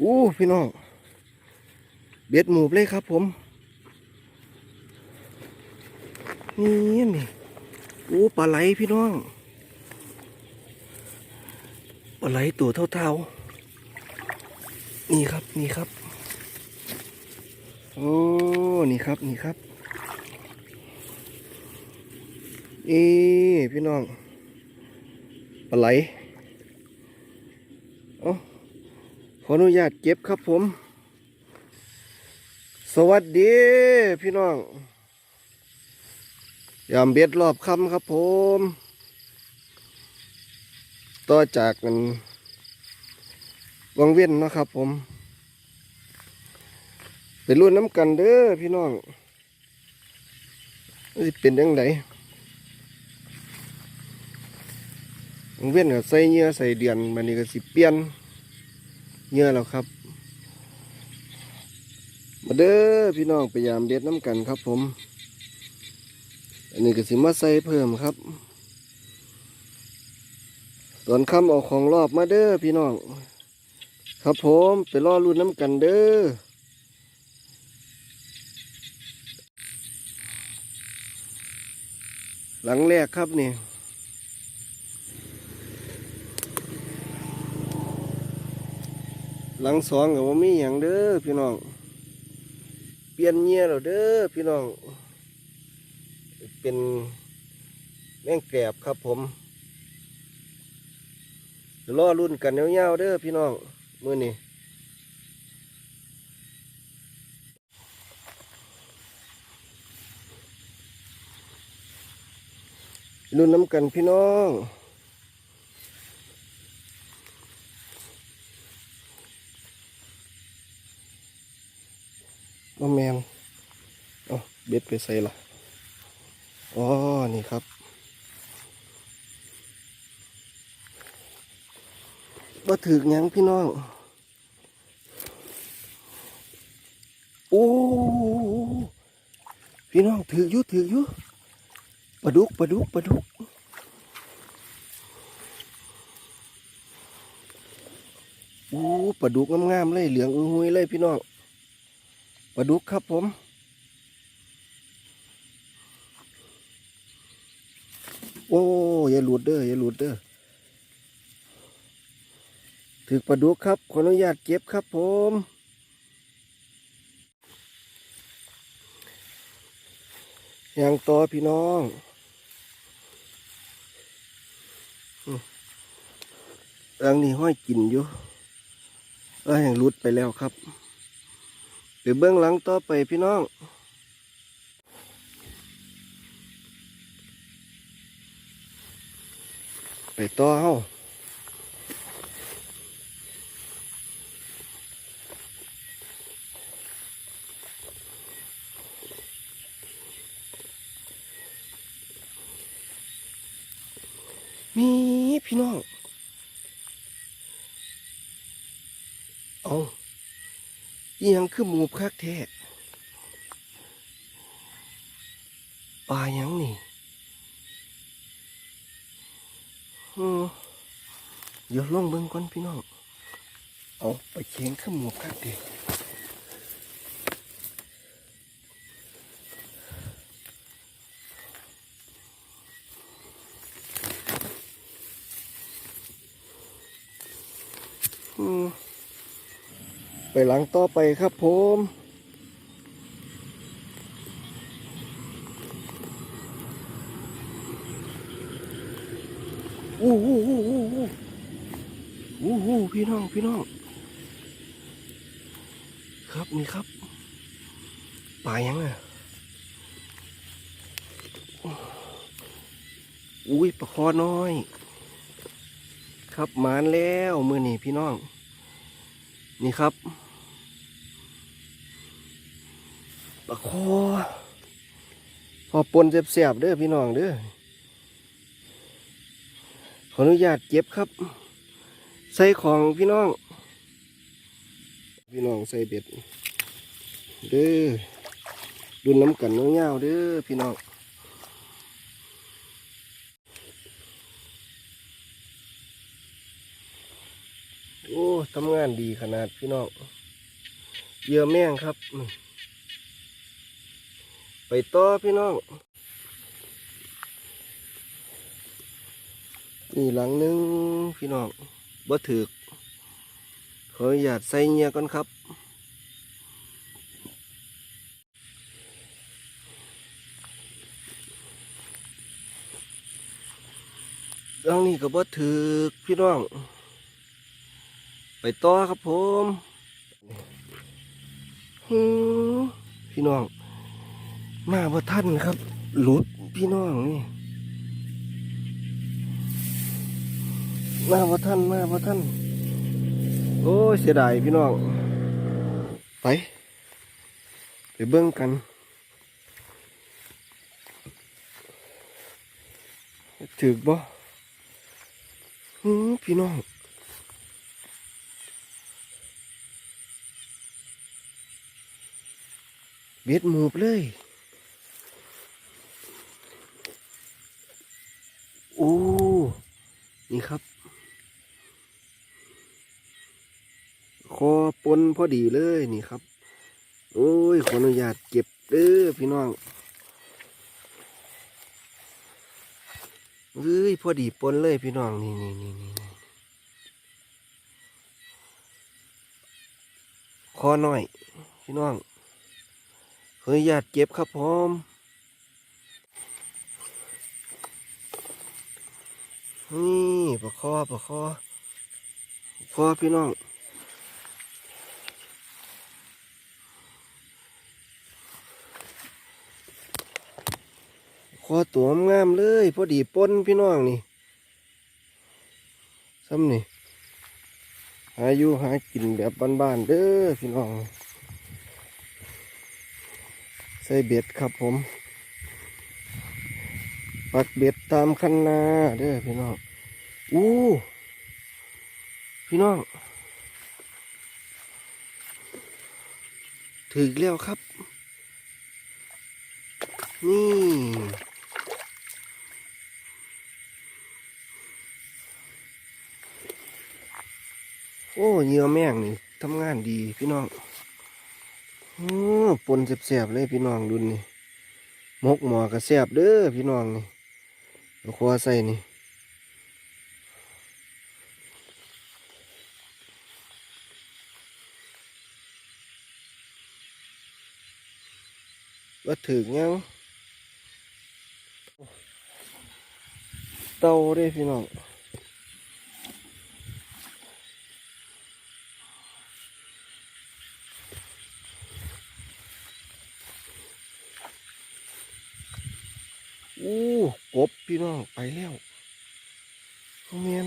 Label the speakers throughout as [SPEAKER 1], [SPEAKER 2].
[SPEAKER 1] อู้พี่น้อง เบ็ดหมูเลยครับผม นี่นี่อู้ปลาไหลพี่น้อง ปลาไหลตัวเท่าๆ นี่ครับนี่ครับ โอ้ นี่ครับนี่ครับเอ้พี่น้อง ปลาไหลเอ้า ขออนุญาตเก็บครับผม สวัสดีพี่น้อง ยามเบ็ดรอบค่ำครับผม ต่อจากกันวังเวียนนะครับผมไปรุ่นน้ำกันเด้อพี่น้องว่เป็นยังไงวังเวียนก็ใส่เหงื่อใส่เดือนมันนี่ก็สิเปลี่ยน เงื่อแล้วครับ มาเด้อพี่น้องพยายามเด็ดน้ำกันครับผม อันนี้ก็สิมาใส่เพิ่มครับ ตอนค่ำเอาของรอบมาเด้อพี่น้อง ครับผมไปรอรุ่นน้ำกันเด้อหลังแรกครับนี่ หลังสองก็บ่ามีอย่างเด้อพี่น้อง เปลี่ยนเงี้ยแล้วเด้อพี่น้อง เป็นแมงแกรบครับผมเดี๋ยวรอรุ่นกันยาวๆเด้อพี่น้องมื้อนี้รุ่นน้ำกันพี่น้อง มาแมนเอาเบ็ดไปใส่ละอ๋อ นี่ครับบ่ถือกหยังพี่น้อง โอ้ พี่น้องถือยู่ถือยู่ปลาดุกปลาดุกปลาดุกโอ้ปลาดุกงามๆเลย เหลืองอุ้ยเลยพี่น้อง ปลาดุกครับผม โอ้อย่าหลุดเด้ออย่าหลุดเด้อถือปลาดุกครับขออนุญาตเก็บครับผมอย่างต่อพี่น้องอังนี้ห้อยกินอยู่เอออย่างหลุดไปแล้วครับ เดี๋ยวเบื้องหลังต่อไปพี่น้อง ไปต่อเฮามีพี่น้อง เอา อียังคือหมูคักแท้ปลาอยังนี่อืมเดี๋ยวลงเบิ่งก่อนพี่น้อง เอาไปเชียงขึ้นหมวกคักเด็ก ไปหลังต่อไปครับผมอู้หูอู้หูอู้อู้หูพี่น้องพี่น้องครับนี่ครับปลายังอะอุ้ยปลาคอน้อย ครับหมานแล้วมือนี่พี่น้อง นี่ครับ ปลาคอพอปนเสียบๆเด้อพี่น้องเด้อขออนุญาตเก็บครับ ใส่ของพี่น้อง พี่น้องใส่เบ็ด เด้อดุนน้ำกันเงาวๆเด้อพี่น้องโอ้ทำงานดีขนาดพี่น้องเยื่อแม่งครับนี่ ไปต่อพี่น้อง นี่หลังนึงพี่น้องบ่ถึกขออนุญาตใส่เงียก่อนครับหลังนี้ก็บ่ถึกพี่น้อง ไปต่อครับผมพี่น้อง มาบ่ทันครับ หลุดพี่น้องนี่มาบ่ทันมาบ่ทันโอ้ยเสียดายพี่น้อง ไป ไปเบิ่งกันถึกบ่หือพี่น้องเบ็ดหมูบเลย อ้นี่ครับ คอปนพอดีเลยนี่ครับ โอ้ยขออนุญาตเก็บเด้อพี่น้องเอ้ยพอดีปนเลยพี่น้องนี่นี่นี่นี่คอหน่อย พี่น้องขออนุญาตเก็บครับผม นี่ปลาคอปลาคอคอพี่น้องคอตัวงามเลย พอดีปนพี่น้องนี่ซ้ำนี่หาอยู่หากินแบบบ้านๆเด้อพี่น้อง ใส่เบ็ดครับผม ปักเบ็ดตามคันนาเด้อพี่น้อง อู้พี่น้องถึกแล้วครับ นี่โอ้เยื่อแม่งนี่ทำงานดีพี่น้องโอ้ปนแสบๆเลยพี่น้องดุนนี่มกหมอกระแสบเด้อพี่น้องนี่ เอาคว้าใส่นี่ว่าถึงยังเตาได้พี่น้อง อู้กบพี่น้องไปแล้วเรียน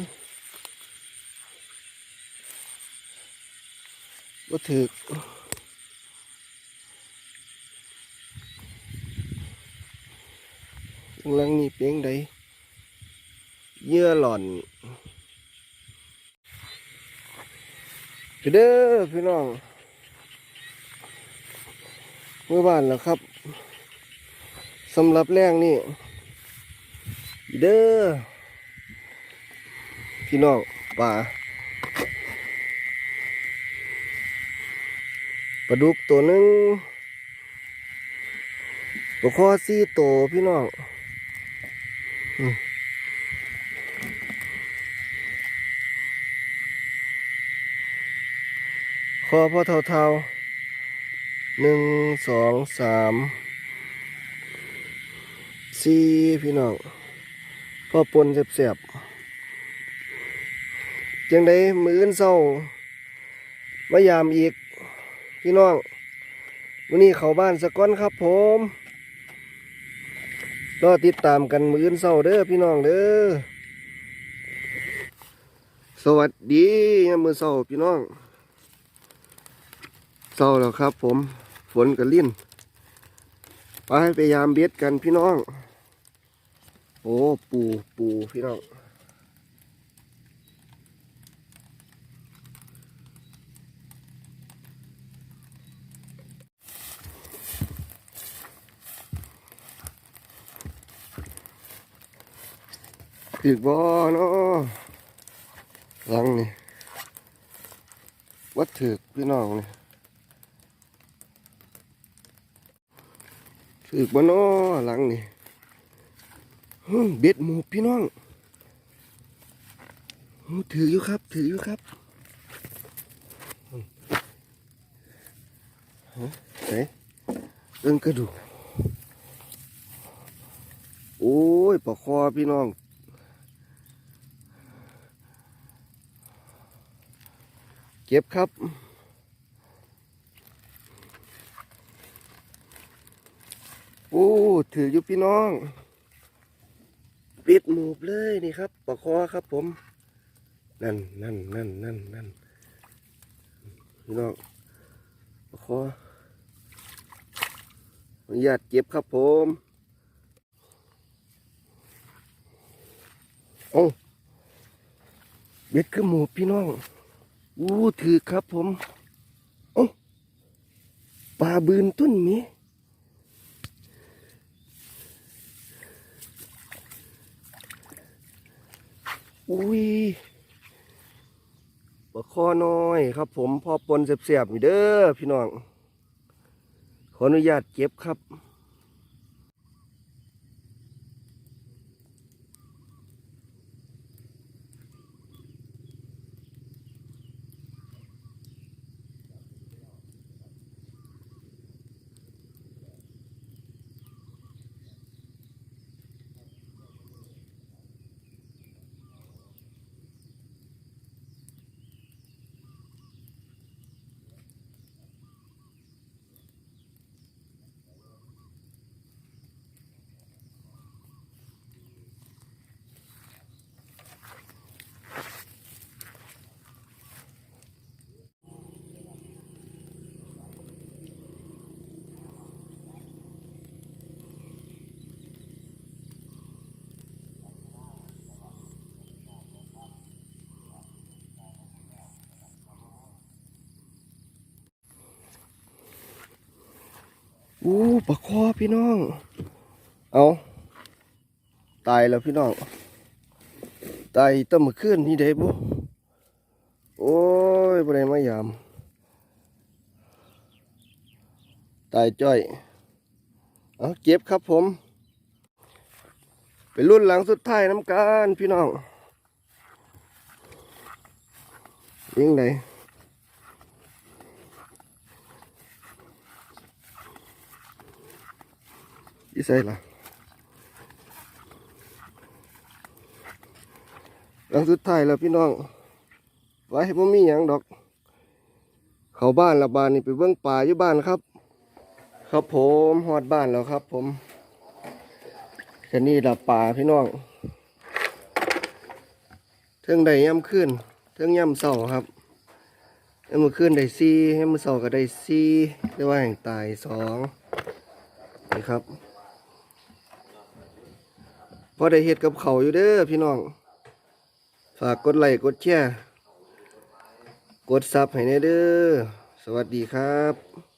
[SPEAKER 1] บ่ถึกลังนี้เปียงใดเยื่อหล่อนเด้อพี่น้องเมื่อบ้านแล้วครับสำหรับแรงนี่ เด้อพี่น้องป่าปลาดุกตัวหนึ่งตัวคอสี่ตัวพี่น้องคอพ่อเท่าๆหนึ่งสองสามสี่พี่น้อง พอปนเสียบๆจังได้มืออื่นเศร้ามายามอีก พี่น้องวันนี้เขาบ้านสะก้อนครับผมรอติดตามกันมืออื่นเศร้าเด้อพี่น้องเด้อสวัสดียามมือเศร้าพี่น้องเศร้าแล้วครับผม ฝนกับลิ้นไปพยายามเบ็ดกันพี่น้อง โอ้ปูปูพี่น้องอีกบ่เนาะหลังนี่วัดถือพี่น้องนี่ถือบ่นอหลังนี่ เบ็ดหมูพี่น้องถืออยู่ครับ ถืออยู่ครับไหนเอิ้งกระดูก โอ้ยปลาคอพี่น้อง เก็บครับโอ้ถืออยู่พี่น้อง ปิดหมูบเลยนี่ครับปลาคอครับผม นั่นนั่นนั่นนั่นนั่นพี่น้องปลาคออนุญาตเก็บครับผมโอ้เบ็ดคือหมูพี่น้องอู้ถือครับผมโอ้ปลาบืนต้นมี อุ้ยปลาคอน้อยครับ ผมพอปนเสียบๆนี่เด้อพี่น้อง ขออนุญาตเก็บครับ อู้ปลาคอพี่น้อง เอาตายแล้วพี่น้อง ตายตั้งมาขึ้นนี่ได้บุโอ้ยบ่ได้มายาม ตายจ้อยเอาเก็บครับผม เป็นรุ่นหลังสุดท้ายน้ำกันพี่น้องยิงไหน ยี่ใส่ละหลังสุดท้ายแล้วพี่น้อง ไว้ให้ผมมีอย่างดอก เขาบ้านละบานนี่ไปเบื้องป่าอยู่บ้านครับ ครับผมหอดบ้านแล้วครับ ผมแค่นี้ดับป่าพี่น้องเทิงได้ย่ำขึ้นเทิงย่ำเสาครับย่ำมือขึ้นได้ซีย่ำมือเสาก็ได้ซีเรียกว่าแห่งตายสองนี่ครับ พอได้เห็ดกับเขาอยู่เด้อพี่น้อง ฝากกดไลค์กดแชร์กดซับให้แน่เด้อ สวัสดีครับ